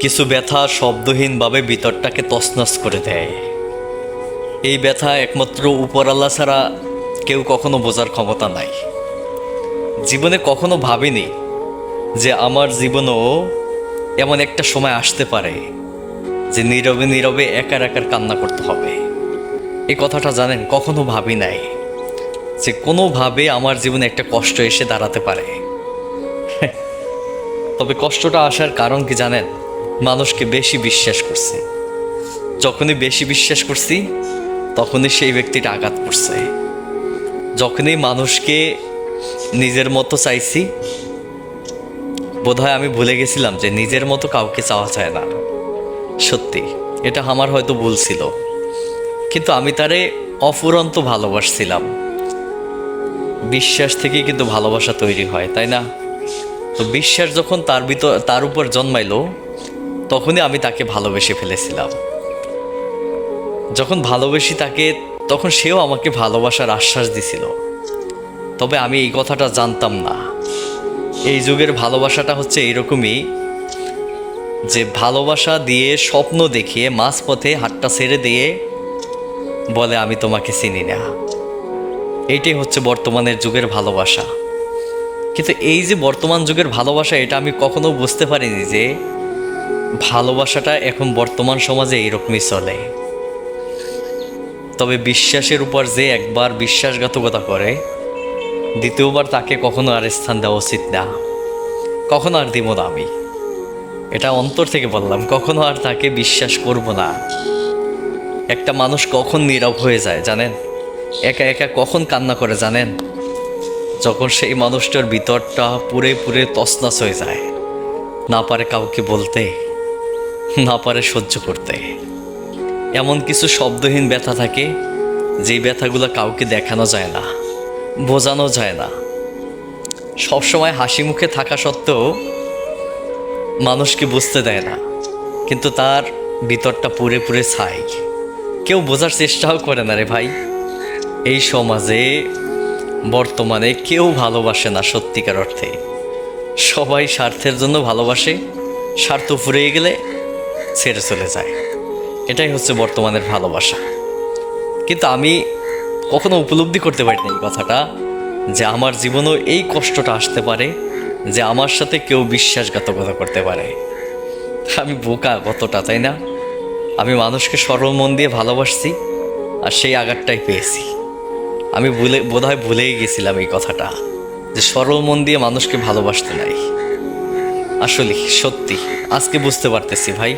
কিছু ব্যথা শব্দহীনভাবে ভিতরটাকে তছনছ করে দেয়। এই ব্যথা একমাত্র উপরাল্লা ছাড়া কেউ কখনো বোঝার ক্ষমতা নাই। জীবনে কখনো ভাবিনি যে আমার জীবনও এমন একটা সময় আসতে পারে যে নীরবে নীরবে একার একার কান্না করতে হবে। এই কথাটা জানেন, কখনো ভাবি নাই যে কোনোভাবে আমার জীবনে একটা কষ্ট এসে দাঁড়াতে পারে। তবে কষ্টটা আসার কারণ কি জানেন? মানুষকে বেশি বিশ্বাস করছে। যখনই বেশি বিশ্বাস করছি, তখনই সেই ব্যক্তিটা আঘাত করছে। যখনই মানুষকে নিজের মতো চাইছি, বোধহয় আমি ভুলে গেছিলাম যে নিজের মতো কাউকে চাওয়া যায় না। সত্যি, এটা আমার হয়তো ভুল ছিল। কিন্তু আমি তারে অফুরন্ত ভালোবাসছিলাম। বিশ্বাস থেকেই কিন্তু ভালোবাসা তৈরি হয়, তাই না? তো বিশ্বাস যখন তার ভিতর তার উপর জন্মাইলো তখনই আমি তাকে ভালোবেসে ফেলেছিলাম। যখন ভালোবেসি তাকে, তখন সেও আমাকে ভালোবাসার আশ্বাস দিছিল। তবে আমি এই কথাটা জানতাম না। এই যুগের ভালোবাসাটা হচ্ছে এরকমই যে ভালোবাসা দিয়ে স্বপ্ন দেখিয়ে মাঝপথে হাতটা ছেড়ে দিয়ে বলে, আমি তোমাকে চিনি না। এইটাই হচ্ছে বর্তমানের যুগের ভালোবাসা। কিন্তু এই যে বর্তমান যুগের ভালোবাসা, এটা আমি কখনো বুঝতে পারিনি যে ভালোবাসাটা এখন বর্তমান সমাজে এইরকমই চলে। তবে বিশ্বাসের উপর যে একবার বিশ্বাসঘাতকতা করে, দ্বিতীয়বার তাকে কখনো আর স্থান দেওয়া উচিত না। কখনো আর দিব না আমি। এটা অন্তর থেকে বললাম, কখনো আর তাকে বিশ্বাস করব না। একটা মানুষ কখন নীরব হয়ে যায় জানেন? একা একা কখন কান্না করে জানেন? যখন সেই মানুষটার ভিতরটা পুরে পুরে তছনছ হয়ে যায়। না পারে কাউকে বলতে। না পারে সহ্য করতে। এমন কিছু শব্দহীন ব্যথা থাকে, যেই ব্যথাগুলো কাউকে দেখানো যায় না, বোঝানো যায় না। সবসময় হাসি মুখে থাকা সত্ত্বেও মানুষকে বুঝতে দেয় না, কিন্তু তার ভিতরটা পুরে পুরে ছাই। কেউ বোঝার চেষ্টাও করে না রে ভাই। এই সমাজে, বর্তমানে কেউ ভালোবাসে না সত্যিকার অর্থে। সবাই স্বার্থের জন্য ভালোবাসে, স্বার্থ ফুরিয়ে গেলে ছেড়ে চলে যায়। এটাই হচ্ছে বর্তমানের ভালোবাসা। কিন্তু আমি কখনো উপলব্ধি করতে পারিনি এই কথাটা যে আমার জীবনেও এই কষ্টটা আসতে পারে, যে আমার সাথে কেউ বিশ্বাসঘাতকতা করতে পারে। আমি বোকা কতটা, তাই না? আমি মানুষকে সরল মন দিয়ে ভালোবাসছি আর সেই আঘাতটাই পেয়েছি। আমি ভুলে, বোধহয় ভুলেই গেছিলাম এই কথাটা, যে সরল মন দিয়ে মানুষকে ভালোবাসতে নাই। আসলে সত্যি, আজকে বুঝতে পারতেছি ভাই।